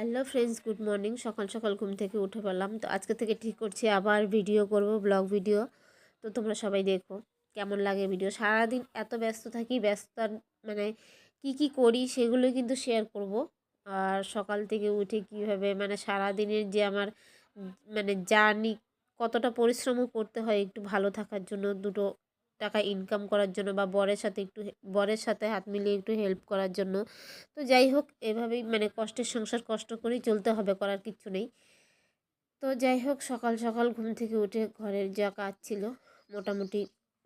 Hello friends, good morning. সকাল সকাল ঘুম থেকে উঠে পেলাম তো আজকে থেকে ঠিক করছি, আবার ভিডিও করব, ব্লগ ভিডিও। তো তোমরা সবাই দেখো কেমন লাগে ভিডিও। সারাদিন এত ব্যস্ত থাকি ব্যস্ততার মানে কি কি করি সেগুলো কিন্তু শেয়ার করব। আর সকাল থেকে উঠে কীভাবে মানে সারাদিনের যে আমার মানে জার্নি কতটা পরিশ্রমও করতে হয় একটু ভালো থাকার জন্য দুটো টাকা ইনকাম করার জন্য বা বরের সাথে একটু বরের সাথে হাত মিলিয়ে একটু হেল্প করার জন্য। তো যাই হোক, এভাবেই মানে কষ্টের সংসার কষ্ট করেই চলতে হবে, করার কিচ্ছু নেই। তো যাই হোক, সকাল সকাল ঘুম থেকে উঠে ঘরের যা কাজ ছিল, মোটামুটি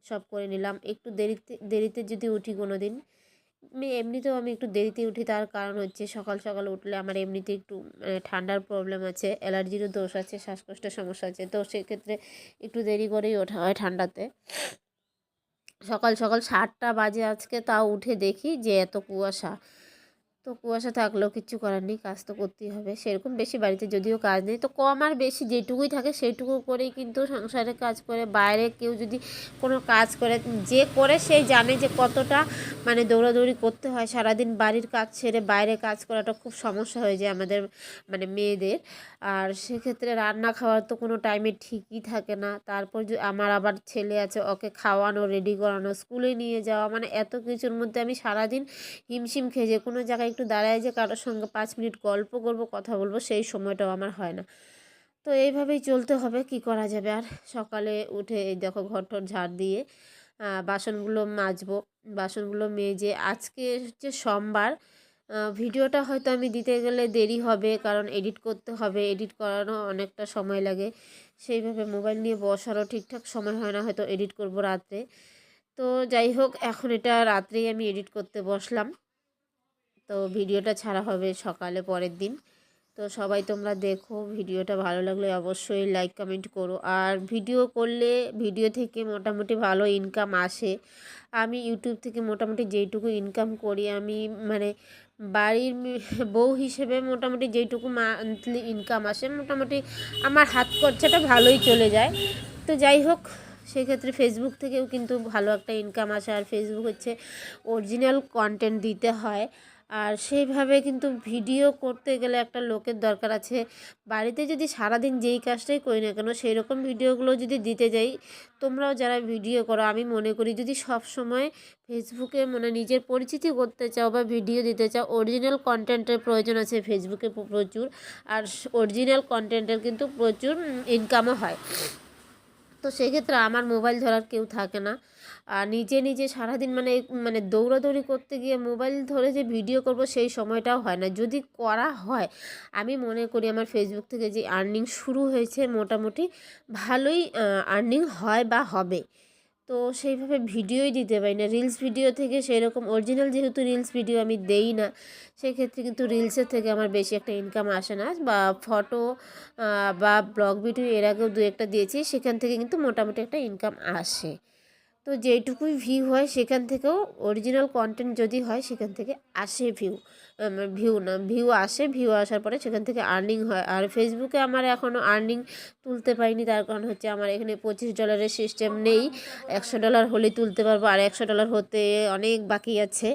সব করে নিলাম। একটু দেরিতে দেরিতে যদি উঠি কোনো দিন এমনিতেও আমি একটু দেরিতে উঠি, তার কারণ হচ্ছে সকাল সকাল উঠলে আমার এমনিতে একটু মানে ঠান্ডার প্রবলেম আছে, অ্যালার্জিরও দোষ আছে, শ্বাসকষ্টের সমস্যা আছে। তো সেক্ষেত্রে একটু দেরি করেই ওঠা হয় ঠান্ডাতে। সকাল সকাল সাতটা বাজে আজকে তাও উঠে দেখি যে এত কুয়াশা। তো কুয়াশা থাকলেও কিচ্ছু করার নেই, কাজ তো করতেই হবে। সেরকম বেশি বাড়িতে যদিও কাজ নেই, তো কম আর বেশি যেটুকুই থাকে সেইটুকু করেই কিন্তু সংসারে কাজ করে। বাইরে কেউ যদি কোনো কাজ করে, যে করে সেই জানে যে কতটা মানে দৌড়াদৌড়ি করতে হয়। সারাদিন বাড়ির কাজ ছেড়ে বাইরে কাজ করাটা খুব সমস্যা হয়ে যায় আমাদের মানে মেয়েদের। আর সেক্ষেত্রে রান্না খাওয়ার তো কোনো টাইমে ঠিকই থাকে না। তারপর আমার আবার ছেলে আছে, ওকে খাওয়ানো রেডি করানো, স্কুলে নিয়ে যাওয়া মানে এত কিছুর মধ্যে আমি সারাদিন হিমশিম খেয়ে যে কোনো জায়গায় একটু দাঁড়ায় যে কারোর সঙ্গে পাঁচ মিনিট গল্প করব, কথা বলব, সেই সময়টাও আমার হয় না। তো এইভাবেই চলতে হবে, কি করা যাবে? আর সকালে উঠে এই দেখো ঘর টর ঝাড় দিয়ে বাসনগুলো মাজবো। বাসনগুলো মেজে আজকে হচ্ছে সোমবার ভিডিওটা হয়তো আমি দিতে গেলে দেরি হবে, কারণ এডিট করতে হবে। এডিট করানো অনেকটা সময় লাগে। সেইভাবে মোবাইল নিয়ে বসারও ঠিকঠাক সময় হয় না, হয়তো এডিট করব রাত্রে। তো যাই হোক, এখন এটা রাত্রেই আমি এডিট করতে বসলাম। তো ভিডিওটা ছাড়া হবে সকালে পরের দিন। তো সবাই তোমরা দেখো, ভিডিওটা ভালো লাগলে অবশ্যই লাইক কমেন্ট করো। আর ভিডিও করলে ভিডিও থেকে মোটামুটি ভালো ইনকাম আসে। আমি ইউটিউব থেকে মোটামুটি যেইটুকু ইনকাম করি, আমি মানে বাড়ির বউ হিসেবে মোটামুটি যেইটুকু মান্থলি ইনকাম আসে, মোটামুটি আমার হাত খরচাটা ভালোই চলে যায়। তো যাই হোক, সেক্ষেত্রে ফেসবুক থেকেও কিন্তু ভালো একটা ইনকাম আসে। আর ফেসবুক হচ্ছে অরিজিনাল কন্টেন্ট দিতে হয়। আর সেইভাবে কিন্তু ভিডিও করতে গেলে একটা লোকের দরকার আছে। বাড়িতে যদি সারাদিন যেই কাজটাই করি না কেন সেই রকম ভিডিওগুলো যদি দিতে যাই, তোমরাও যারা ভিডিও করো, আমি মনে করি যদি সব সময় ফেসবুকে মানে নিজের পরিচিতি করতে চাও বা ভিডিও দিতে চাও অরিজিনাল কন্টেন্টের প্রয়োজন আছে ফেসবুকে প্রচুর। আর অরিজিনাল কন্টেন্টের কিন্তু প্রচুর ইনকামও হয়। তো সেক্ষেত্রে আমার মোবাইল ধরার কেউ থাকে না। আর নিজে নিজে সারাদিন মানে মানে দৌড়াদৌড়ি করতে গিয়ে মোবাইল ধরে যে ভিডিও করব সেই সময়টাও হয় না। যদি করা হয়, আমি মনে করি আমার ফেসবুক থেকে যে আর্নিং শুরু হয়েছে মোটামুটি ভালোই আর্নিং হয় বা হবে। তো সেইভাবে ভিডিওই দিতে পারি না। রিলস ভিডিও থেকে সেই রকম অরিজিনাল যেহেতু রিলস ভিডিও আমি দেই না, সেক্ষেত্রে কিন্তু রিলসের থেকে আমার বেশি একটা ইনকাম আসে না। বা ফটো বা ব্লগ ভিডিও এর আগেও দু একটা দিয়েছি, সেখান থেকে কিন্তু মোটামুটি একটা ইনকাম আসে। তো যেইটুকুই ভিউ হয় সেখান থেকেও অরিজিনাল কন্টেন্ট যদি হয় সেখান থেকে আসে ভিউ ভিউ না ভিউ আসে ভিউ আসার পরে সেখান থেকে আর্নিং হয়। আর ফেসবুকে আমার এখনও আর্নিং তুলতে পারিনি, তার কারণ হচ্ছে আমার এখানে পঁচিশ ডলারের সিস্টেম নেই। একশো ডলার হলে তুলতে পারব, আর একশো ডলার হতে অনেক বাকি আছে।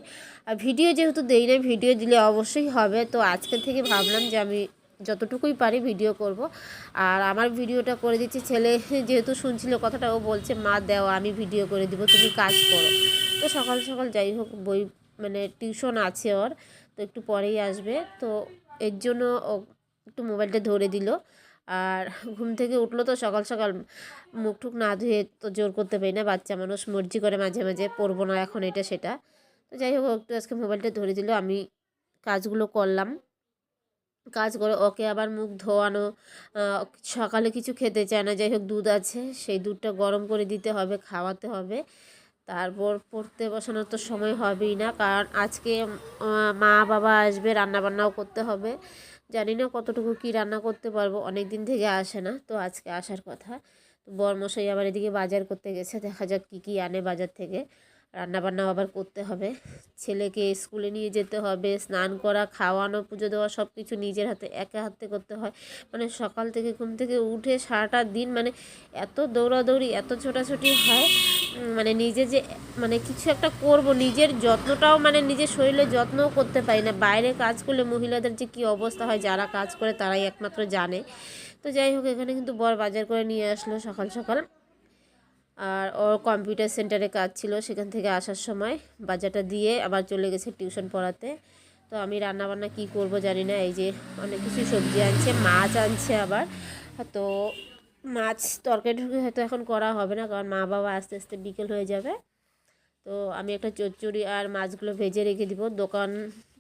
আর ভিডিও যেহেতু দেই না ভিডিও দিলে অবশ্যই হবে। তো আজকে থেকে ভাবলাম যে আমি যতটুকুই পারি ভিডিও করব। আর আমার ভিডিওটা করে দিচ্ছি, ছেলে যেহেতু শুনছিল কথাটা, ও বলছে, মা, দেও, আমি ভিডিও করে দিব, তুমি কাজ করো। তো সকাল সকাল যাই হোক, বই মানে টিউশন আছে ওর, তো একটু পরেই আসবে। তো এর জন্য ও একটু মোবাইলটা ধরে দিল। আর ঘুম থেকে উঠল তো সকাল সকাল, মুখ টুক না ধুয়ে তো জোর করতে পারি না, বাচ্চা মানুষ মর্জি করে মাঝে মাঝে, পড়ব না এখন এটা সেটা। তো যাই হোক একটু আজকে মোবাইলটা ধরে দিল, আমি কাজগুলো করলাম। কাজ করে, ওকে আবার মুখ ধোয়ানো সকালে কিছু খেতে চায় না। যাই হোক, দুধ আছে, সেই দুধটা গরম করে দিতে হবে, খাওয়াতে হবে। তারপর পড়তে বসানোর তো সময় হবেই না, কারণ আজকে মা, বাবা আসবে রান্না বান্নাও করতে হবে। জানি না কতটুকু কী রান্না করতে পারব অনেক দিন থেকে আসে না, তো আজকে আসার কথা। বরমশাই আবার এদিকে বাজার করতে গেছে, দেখা যাক কী কী আনে বাজার থেকে। রান্নাবান্নাও আবার করতে হবে। ছেলেকে স্কুলে নিয়ে যেতে হবে, স্নান করা, খাওয়ানো, পুজো দেওয়া সব কিছু নিজের হাতে, একা হাতে করতে হয়। মানে সকাল থেকে ঘুম থেকে উঠে সারাটা দিন মানে এত দৌড়াদৌড়ি, এত ছোটাছুটি হয় মানে নিজে যে মানে কিছু একটা করব, নিজের যত্নটাও মানে নিজের শরীরের যত্নও করতে পারি না। বাইরে কাজ করলে মহিলাদের যে কী অবস্থা হয়, যারা কাজ করে তারাই একমাত্র জানে। তো যাই হোক, এখানে কিন্তু বর বাজার করে নিয়ে আসলো সকাল সকাল। আর ওর কম্পিউটার সেন্টারে কাজ ছিল সেখান থেকে আসার সময়। বাজারটা দিয়ে আবার চলে গেছে টিউশন পড়াতে। তো আমি রান্না বান্না কী করব জানি না, এই যে অনেক কিছু সবজি আনছে, মাছ আনছে আবার। তো মাছ তরকারি টরকারি হয়তো এখন করা হবে না, কারণ মা বাবা আস্তে আস্তে বিকেল হয়ে যাবে। তো আমি একটা চচ্চড়ি আর মাছগুলো ভেজে রেখে দিব। দোকান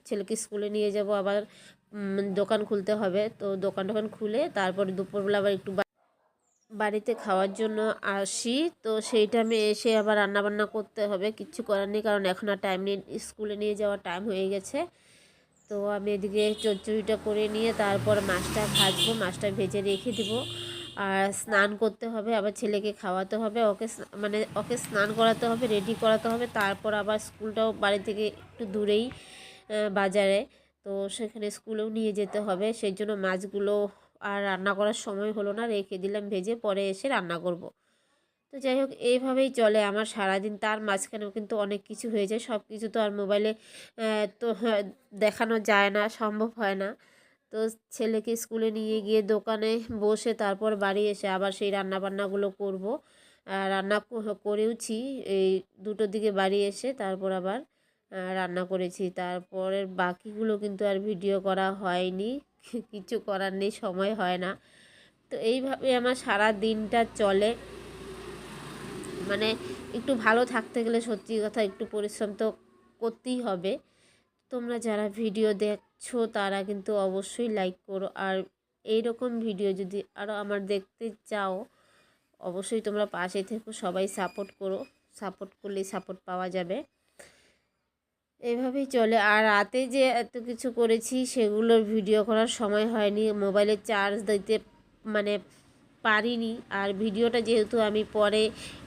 ছেলেকে স্কুলে নিয়ে যাব আবার দোকান খুলতে হবে। তো দোকান টোকান খুলে তারপরে দুপুরবেলা আবার একটু বাড়িতে খাওয়ার জন্য আসি। তো সেই টাইমে এসে আবার রান্নাবান্না করতে হবে, কিচ্ছু করার নেই, কারণ এখন আর টাইম নেই, স্কুলে নিয়ে যাওয়ার টাইম হয়ে গেছে। তো আমি এদিকে চচ্চড়িটা করে নিয়ে তারপর মাছটা ভাজবো, মাছটা ভেজে রেখে দিব। আর স্নান করতে হবে, আবার ছেলেকে খাওয়াতে হবে, ওকে মানে ওকে স্নান করাতে হবে রেডি করাতে হবে, তারপর আবার স্কুলটাও বাড়ি থেকে একটু দূরেই বাজারে। তো সেখানে স্কুলেও নিয়ে যেতে হবে, সেই জন্য মাছগুলো আর রান্না করার সময় হলো না রেখে দিলাম ভেজে পরে এসে রান্না করব। তো যাই হোক এইভাবেই চলে আমার সারাদিন। তার মাঝখানেও কিন্তু অনেক কিছু হয়ে যায়। সব কিছু তো আর মোবাইলে তো হ্যাঁ, দেখানো যায় না সম্ভব হয় না। তো ছেলেকে স্কুলে নিয়ে গিয়ে দোকানে বসে তারপর বাড়ি এসে আবার সেই রান্না বান্নাগুলো করব রান্না করেওছি। এই দুটোর দিকে বাড়ি এসে তারপর আবার রান্না করেছি। তারপরের বাকিগুলো কিন্তু আর ভিডিও করা হয়নি। কিছু করার নেই, সময় হয় না। তো এইভাবে আমার সারা দিনটা চলে। মানে একটু ভালো থাকতে গেলে সত্যি কথা একটু পরিশ্রম তো করতেই হবে। তোমরা যারা ভিডিও দেখছ তারা কিন্তু অবশ্যই লাইক করো। আর এই রকম ভিডিও যদি আরও আমার দেখতে চাও, অবশ্যই তোমরা পাশে থেকো, সবাই সাপোর্ট করো। সাপোর্ট করলেই সাপোর্ট পাওয়া যাবে। এভাবেই চলে। আর রাতে যে এত কিছু করেছি, সেগুলোর ভিডিও করার সময় হয়নি। মোবাইলে চার্জ দিতে মানে পারিনি। আর ভিডিওটা যেহেতু আমি পরে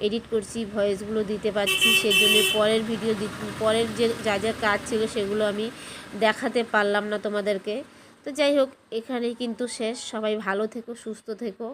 এডিট করছি ভয়েসগুলো দিতে পারছি, সেজন্য পরের ভিডিও পরের যে, যা যা কাজ ছিল, সেগুলো আমি দেখাতে পারলাম না তোমাদেরকে। তো যাই হোক, এখানেই কিন্তু শেষ। সবাই ভালো থেকো, সুস্থ থেকো।